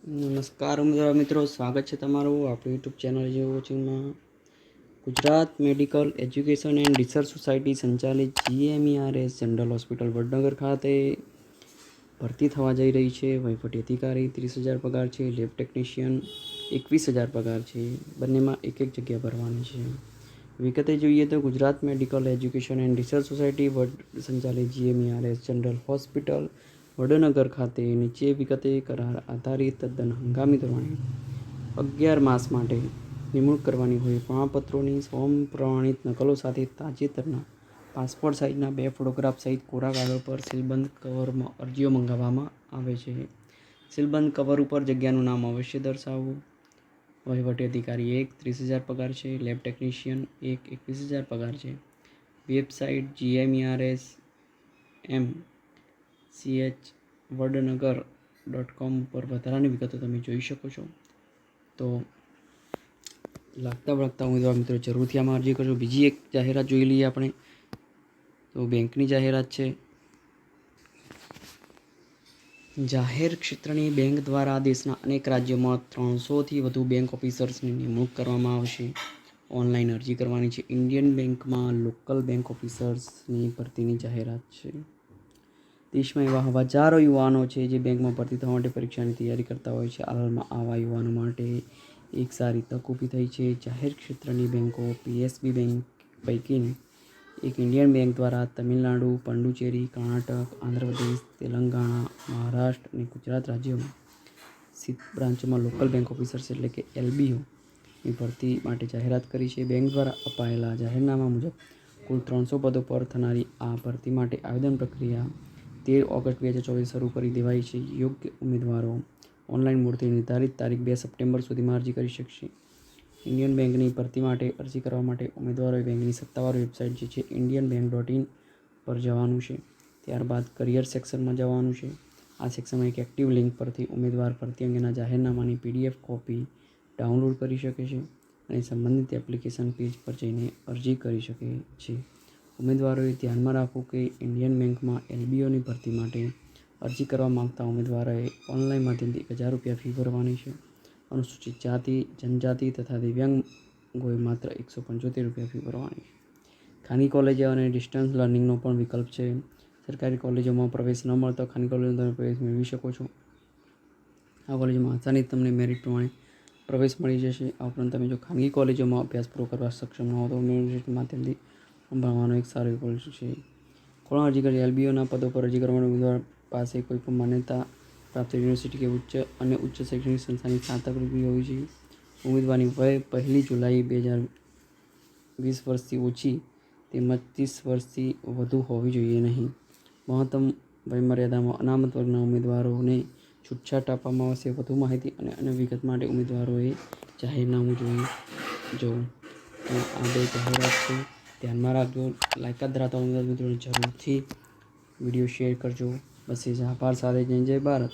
નમસ્કાર મારા મિત્રો, સ્વાગત છે તમારું આપણું યુટ્યુબ ચેનલ જે વોચિંગમાં Gujarat medical education and research society સંચાલિત જીએમઈઆરએસ જનરલ હોસ્પિટલ વડનગર ખાતે ભરતી થવા જઈ રહી છે. વહીવટી અધિકારી ત્રીસ હજાર પગાર છે, લેબ ટેકનિશિયન એકવીસ હજાર પગાર છે. બંનેમાં એક એક જગ્યા ભરવાની છે. વિગતે જોઈએ તો Gujarat medical education and research society વડ સંચાલિત જીએમઈઆરએસ જનરલ હોસ્પિટલ વડનગર ખાતે નીચે વિગતે કરાર આધારિત તદ્દન હંગામી ધોરણે અગિયાર માસ માટે નિમણૂક કરવાની હોય પ્રમાણપત્રોની સ્વયં પ્રમાણિત નકલો સાથે તાજેતરના પાસપોર્ટ સાઇઝના બે ફોટોગ્રાફ સહિત કોરા કાગળ પર સીલબંધ કવરમાં અરજીઓ મંગાવવામાં આવે છે. સીલબંધ કવર ઉપર જગ્યાનું નામ અવશ્ય દર્શાવવું. વહીવટી અધિકારી એક ત્રીસ હજાર પગાર છે, લેબ ટેકનિશિયન એક એકવીસ હજાર પગાર છે. Website GMERS M CH Vadnagar dot com પર વધારાની વિગતો તમે જોઈ શકો છો. તો લાગતા વળગતા ઉમેદવાર મિત્રો જરૂરથી આમાં અરજી કરજો બીજી એક જાહેરાત જોઈ લઈએ આપણે. તો બેંકની જાહેરાત છે. જાહેર ક્ષેત્રની બેંક દ્વારા દેશના અનેક રાજ્યોમાં ત્રણસોથી વધુ બેંક ઓફિસર્સની નિમણૂક કરવામાં આવશે. ઓનલાઈન અરજી કરવાની છે. ઇન્ડિયન બેંકમાં લોકલ બેંક ઓફિસર્સની ભરતીની જાહેરાત છે. દેશમાં એવા હજારો યુવાનો છે જે બેંકમાં ભરતી થવા માટે પરીક્ષાની તૈયારી કરતા હોય છે. હાલમાં આવા યુવાનો માટે એક સારી તક ઊભી થઈ છે. જાહેર ક્ષેત્રની બેંકો પીએસબી બેંક પૈકીની એક ઇન્ડિયન બેંક દ્વારા તમિલનાડુ, પંડુચેરી, કર્ણાટક, આંધ્રપ્રદેશ, તેલંગાણા, મહારાષ્ટ્ર અને ગુજરાત રાજ્યોમાં સ્થિત બ્રાન્ચોમાં લોકલ બેંક ઓફિસર્સ એટલે કે એલબીઓની ભરતી માટે જાહેરાત કરી છે. બેંક દ્વારા અપાયેલા જાહેરનામા મુજબ કુલ ત્રણસો પદો પર થનારી આ ભરતી માટે આવેદન પ્રક્રિયા તેર ઓગસ્ટ બે હજાર ચોવીસ શરૂ કરી દેવાઈ છે. યોગ્ય ઉમેદવારો ઓનલાઈન મોડથી નિર્ધારિત તારીખ બે સપ્ટેમ્બર સુધીમાં અરજી કરી શકશે. ઇન્ડિયન બેંકની ભરતી માટે અરજી કરવા માટે ઉમેદવારોએ બેંકની સત્તાવાર વેબસાઇટ જે છે ઇન્ડિયન બેંક ડોટ ઇન પર જવાનું છે. ત્યારબાદ કરિયર સેક્શનમાં જવાનું છે. આ સેક્શનમાં એક એક્ટિવ લિંક પરથી ઉમેદવાર ભરતી અંગેના જાહેરનામાની પીડીએફ કોપી ડાઉનલોડ કરી શકે છે અને સંબંધિત એપ્લિકેશન પેજ પર જઈને અરજી કરી શકે છે. ઉમેદવારોએ ધ્યાનમાં રાખવું કે ઇન્ડિયન બેંકમાં એલબીઓની ભરતી માટે અરજી કરવા માંગતા ઉમેદવારોએ ઓનલાઈન માધ્યમથી એક હજાર રૂપિયા ફી ભરવાની છે. અનુસૂચિત જાતિ, જનજાતિ તથા દિવ્યાંગોએ માત્ર એકસો પંચોતેર રૂપિયા ફી ભરવાની છે. ખાનગી કોલેજો અને ડિસ્ટન્સ લર્નિંગનો પણ વિકલ્પ છે. સરકારી કોલેજોમાં પ્રવેશ ન મળતો ખાનગી કોલેજમાં તમે પ્રવેશ મેળવી શકો છો. આ કોલેજમાં આસાની તમને મેરિટ પ્રમાણે પ્રવેશ મળી જશે. આ ઉપરાંત તમે જો ખાનગી કોલેજોમાં અભ્યાસ પૂરો કરવા સક્ષમ ન હો તો યુનિવર્સિટી માધ્યમથી ભણવાનો એક સારો વિકલ્પ છે. કોણ અરજી કરી એલબીઓના પદો પર અરજી કરવાનો ઉમેદવાર પાસે કોઈ પણ માન્યતા પ્રાપ્ત યુનિવર્સિટી કે ઉચ્ચ અને ઉચ્ચ શૈક્ષણિક સંસ્થાની સ્નાતક ડિગ્રી હોવી જોઈએ. ઉમેદવારની વય પહેલી જુલાઈ બે હજાર વીસ વર્ષથી ઓછી તેમજ ત્રીસ વર્ષથી વધુ હોવી જોઈએ નહીં. મહત્તમ વયમર્યાદામાં અનામત વર્ગના ઉમેદવારોને છૂટછાટ આપવામાં આવશે. વધુ માહિતી અને અન્ય વિગત માટે ઉમેદવારોએ જાહેરનામું જોઈ જવું. આ બે જાહેરાત છે. ધ્યાનમાં રાખજો લાયકાત ધરાવતા ઉમેદવાર મિત્રોને જરૂરથી વીડિયો શેર કરજો. બસ એ આભાર સાથે જય જય ભારત.